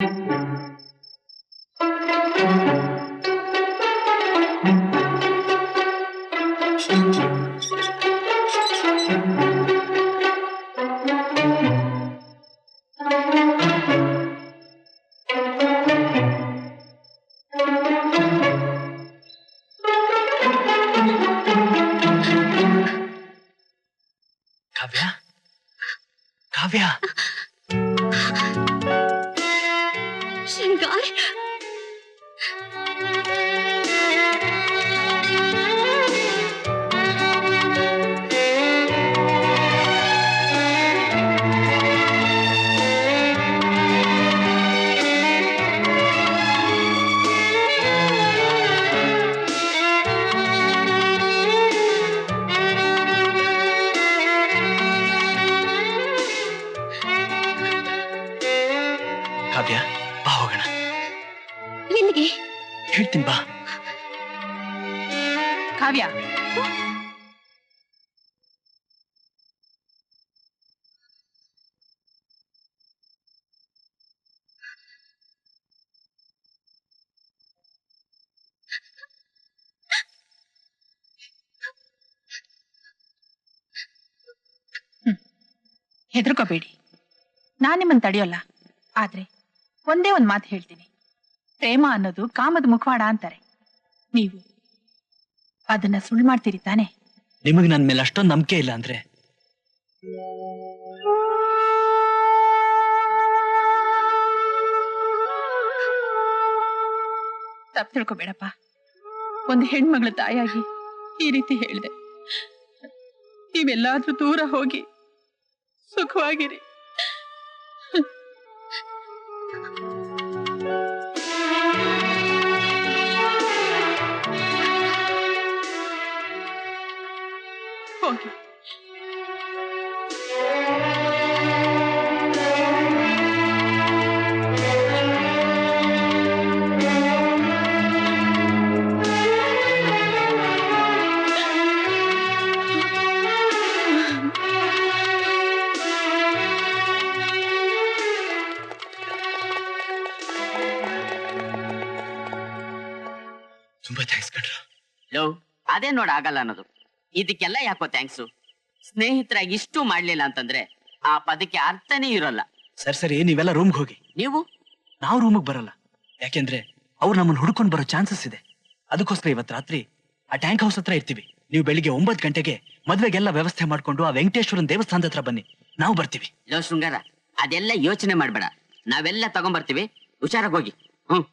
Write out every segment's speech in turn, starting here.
ಕಾವ್ಯ ಕಾವ್ಯ ಹೋಗೋಣ. ಎಲ್ಲಿಗೆ ಹೇಳ್ತೀನಿ ಬಾ. ಕಾವ್ಯ. ಹೆದರ್ಕೋಬೇಡಿ. ನಾನ್ ನಿಮ್ಮನ್ನು ತಡೆಯೋಲ್ಲ. ಆದ್ರೆ ಒಂದೇ ಒಂದ್ ಮಾತು ಹೇಳ್ತೀನಿ. ಪ್ರೇಮ ಅನ್ನೋದು ಕಾಮದ ಮುಖವಾಡ ಅಂತಾರೆ. ನೀವು ಅದನ್ನ ಸುಳ್ಳು ಮಾಡ್ತೀರಿ ತಾನೆ? ನಿಮಗೆ ನನ್ನ ಮೇಲೆ ಅಷ್ಟೊಂದು ನಂಬಿಕೆ ಇಲ್ಲ ಅಂದ್ರೆ? ತಪ್ಪು ತಿಳ್ಕೊಬೇಡಪ್ಪ. ಒಂದು ಹೆಣ್ಮಗಳ ತಾಯಾಗಿ ಈ ರೀತಿ ಹೇಳಿದೆ. ನೀವೆಲ್ಲಾದ್ರೂ ದೂರ ಹೋಗಿ ಸುಖವಾಗಿರಿ. 아! ಅದೇ ನೋಡ ಆಗಲ್ಲ ಅನ್ನೋದು. ಇದಕ್ಕೆಲ್ಲ ಯಾಕೋ ಥ್ಯಾಂಕ್ಸು ಸ್ನೇಹಿತರಾಗಿ ಇಷ್ಟು ಮಾಡ್ಲಿಲ್ಲ ಅಂತಂದ್ರೆ ಆ ಪದಕ್ಕೆ ಅರ್ಥನೇ ಇರೋಲ್ಲ. ಸರಿ ಸರಿ ನೀವೆಲ್ಲ ರೂಮ್ಗೆ ಹೋಗಿ. ನೀವು? ನಾವು ರೂಮಿಗೆ ಬರಲ್ಲ. ಯಾಕೆಂದ್ರೆ ಅವ್ರು ನಮ್ಮನ್ನು ಹುಡ್ಕೊಂಡು ಬರೋ ಚಾನ್ಸಸ್ ಇದೆ. ಅದಕ್ಕೋಸ್ಕರ ಇವತ್ತು ರಾತ್ರಿ ಆ ಟ್ಯಾಂಕ್ ಹೌಸ್ ಹತ್ರ ಇರ್ತೀವಿ. ನೀವು ಬೆಳಿಗ್ಗೆ ಒಂಬತ್ತು ಗಂಟೆಗೆ ಮದ್ವೆಗೆಲ್ಲ ವ್ಯವಸ್ಥೆ ಮಾಡ್ಕೊಂಡು ಆ ವೆಂಕಟೇಶ್ವರನ್ ದೇವಸ್ಥಾನದ ಹತ್ರ ಬನ್ನಿ. ನಾವು ಬರ್ತೀವಿ. ಲೋ ಶೃಂಗಾರ ಅದೆಲ್ಲ ಯೋಚನೆ ಮಾಡಬೇಡ. ನಾವೆಲ್ಲ ತಗೊಂಬರ್ತೀವಿ. ಹುಷಾರಾಗಿ ಹೋಗಿ. ಹ್ಮ್.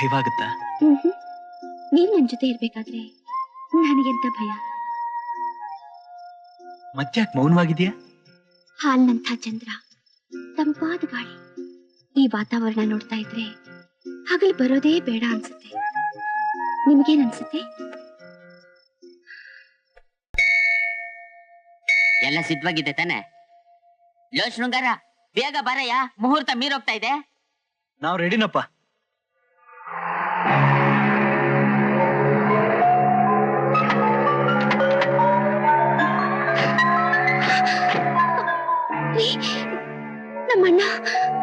ಭಯವಾಗುತ್ತಾ? ನೀನ್ ನನ್ ಜೊತೆ ಇರ್ಬೇಕಾದ್ರೆ ನನಗೆಂತ ಭಯ? ಮತ್ತ್ಯಾಕ್ ಮೌನವಾಗಿದ್ಯಾ? ಹಾಲ್ನಂಥ ಚಂದ್ರ ತಂಪಾದ ಗಾಳಿ ಈ ವಾತಾವರಣ ನೋಡ್ತಾ ಇದ್ರೆ ಹಗಲು ಬರೋದೇ ಬೇಡ ಅನ್ಸುತ್ತೆ. ನಿಮ್ಗೇನ್ ಅನ್ಸುತ್ತೆ? ಎಲ್ಲ ಸಿದ್ಧವಾಗಿದೆ ತಾನೆ? ಲೋ ಶೃಂಗಾರ ಬೇಗ ಬರಯ್ಯ ಮುಹೂರ್ತ ಮೀರೋಗ್ತಾ ಇದೆ. ನಾವು ರೆಡಿನಪ್ಪ. मरना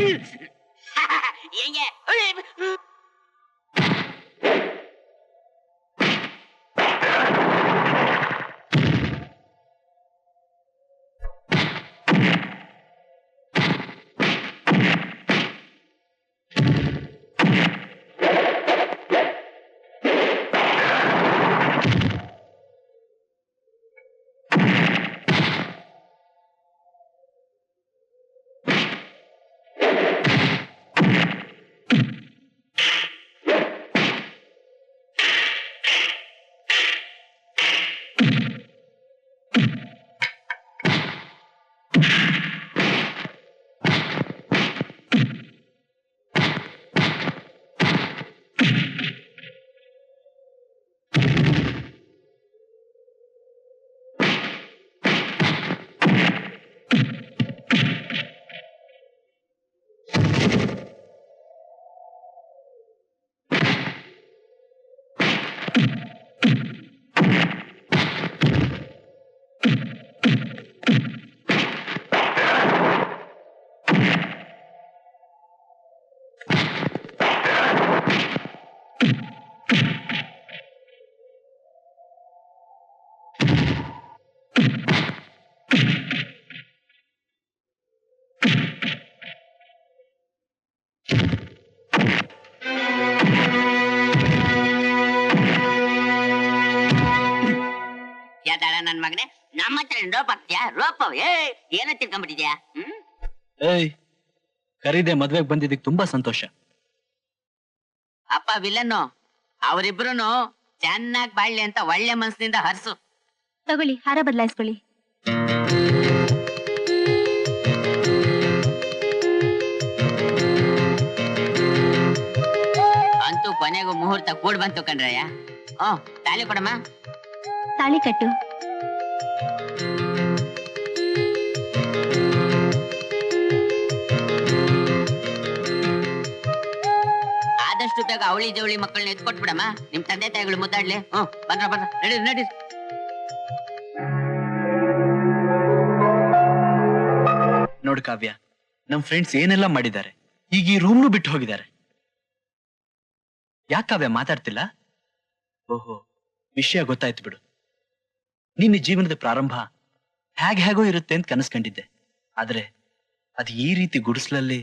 ಹೆಂಗೆ ನನ್ ಮಗನೇ ನಮ್ಮ ಹತ್ರ ರೋಪ್ ಹಾಕ್ತೀಯಾ? ರೋಪ್ ಏ ಏನ ತಿಳ್ಕೊಂಡ್ಬಿಟ್ಟಿದ್ಯಾ? ಹ್ಮ್? ಏಯ್ ಕರೀದೆ ಮದ್ವೆಗ್ ಬಂದಿದ್ದಕ್ಕೆ ತುಂಬಾ ಸಂತೋಷ. ಅಪ್ಪ ವಿಲನ್ನು ಅವರಿಬ್ರು ಚೆನ್ನಾಗ್ ಬಾಳ್ಲಿ ಅಂತ ಒಳ್ಳೆ ಮನಸ್ಸಿನಿಂದ ಹರ್ಸು. ತಗೊಳ್ಳಿ ಹಾರ ಬದಲಾಯಿಸ್ಕೊಳ್ಳಿ. ಅಂತೂ ಕೊನೆಗೂ ಮುಹೂರ್ತ ಕೂಡ್ ಬಂತು ಕಣ್ರಯ್ಯ. ಓ ತಾಳಿ ಕೊಡಮ್ಮ. ತಾಳಿ ಕಟ್ಟು. ಬೇಗ ಅವಳಿ ಜವಳಿ ಮಕ್ಕಳನ್ನ ಎತ್ಕೊಟ್ಬಿಡಮ್ಮ. ನಿಮ್ ತಂದೆ ತಾಯಿಗಳು ಮುದ್ದಾಡ್ಲಿ. ಹ್ಮ್ ಬಂದ್ರ ಬಂದ್ರ ನಡಿ ನಡಿ. ನೋಡ್ ಕಾವ್ಯ ನಮ್ ಫ್ರೆಂಡ್ಸ್ ಏನೆಲ್ಲ ಮಾಡಿದ್ದಾರೆ ಈಗ ಈ ರೂಮ್ನು ಬಿಟ್ಟು ಹೋಗಿದ್ದಾರೆ. ಯಾಕೆ ಕಾವ್ಯ ಮಾತಾಡ್ತಿಲ್ಲ? ಓಹೋ ವಿಷಯ ಗೊತ್ತಾಯ್ತು ಬಿಡು. ನಿನ್ನ ಜೀವನದ ಪ್ರಾರಂಭ ಹೇಗ್ ಹ್ಯಾಗೋ ಇರುತ್ತೆ ಅಂತ ಕನಸ್ಕೊಂಡಿದ್ದೆ ಆದ್ರೆ ಅದು ಈ ರೀತಿ ಗುಡಿಸ್ಲಲ್ಲಿ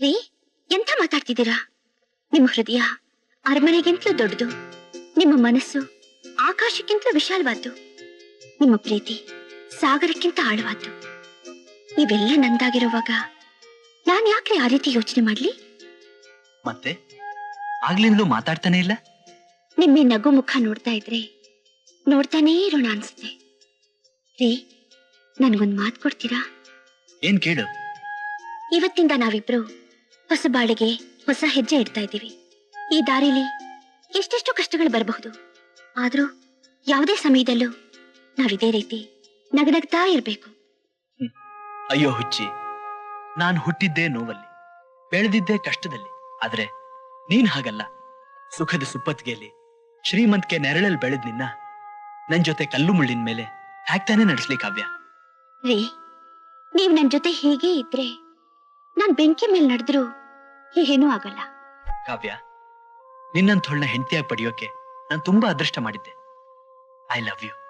ರೀ ಎಂತ ಮಾತಾಡ್ತಿದ್ದೀರಾ? ನಿಮ್ಮ ಹೃದಯ ಅರಮನೆಗಿಂತಲೂ ದೊಡ್ಡದು ನಿಮ್ಮ ಮನಸ್ಸು ಆಕಾಶಕ್ಕಿಂತಲೂ ವಿಶಾಲವಾದ್ದು ನಿಮ್ಮ ಪ್ರೀತಿ ಸಾಗರಕ್ಕಿಂತ ಆಳವಾದ್ದು. ಇವೆಲ್ಲ ನಂದಾಗಿರುವಾಗ ನಾನ್ ಯಾಕೆ ಆ ರೀತಿ ಯೋಚನೆ ಮಾಡ್ಲಿ? ಮತ್ತೆ? ಆಗ್ಲಿಂದಲೂ ಮಾತಾಡ್ತಾನೆ ಇಲ್ಲ? ನಿಮ್ಮ ನಗು ಮುಖ ನೋಡ್ತಾ ಇದ್ರೆ ನೋಡ್ತಾನೇ ಇರೋಣ ಅನ್ಸುತ್ತೆ. ರೀ ನನ್ಗೊಂದ್ ಮಾತು ಕೊಡ್ತೀರಾ? ಏನ್ ಕೇಳು. ಇವತ್ತಿಂದ ನಾವಿಬ್ರು ಹೊಸ ಬಾಳಿಗೆ ಹೊಸ ಹೆಜ್ಜೆ ಇಡ್ತಾ ಇದ್ದೀವಿ. ಈ ದಾರಿಲಿ ಎಷ್ಟೆಷ್ಟು ಕಷ್ಟಗಳು ಬರಬಹುದು. ಆದ್ರೂ ಯಾವುದೇ ಸಮಯದಲ್ಲೂ ಇದೇ ರೀತಿ ನಗನಗ್ತಾ ಇರಬೇಕು. ಅಯ್ಯೋ ಹುಚ್ಚಿ ನಾನು ಹುಟ್ಟಿದ್ದೇ ನೋವಲ್ಲಿ ಬೆಳೆದಿದ್ದೇ ಕಷ್ಟದಲ್ಲಿ ಆದ್ರೆ ನೀನ್ ಹಾಗಲ್ಲ. ಸುಖದ ಸುಪ್ಪತ್ತಿಗೆಯಲ್ಲಿ ಶ್ರೀಮಂತ್ಗೆ ನೆರಳಲ್ಲಿ ಬೆಳೆದ್ ನಿನ್ನ ನನ್ ಜೊತೆ ಕಲ್ಲು ಮುಳ್ಳಿನ ಮೇಲೆ ಹಾಕ್ತಾನೆ ನಡೆಸ್ಲಿ ಕಾವ್ಯ. ರೀ ನೀವ್ ನನ್ ಜೊತೆ ಹೀಗೆ ಇದ್ರೆ ನಾನ್ ಬೆಂಕಿ ಮೇಲೆ ನಡೆದ್ರು ಏನೂ ಆಗಲ್ಲ. ಕಾವ್ಯ ನಿನ್ನಂಥೊಳ್ನ ಹೆಂಡತಿಯಾಗಿ ಪಡೆಯೋಕೆ ನಾನು ತುಂಬಾ ಅದೃಷ್ಟ ಮಾಡಿದ್ದೆ. I love you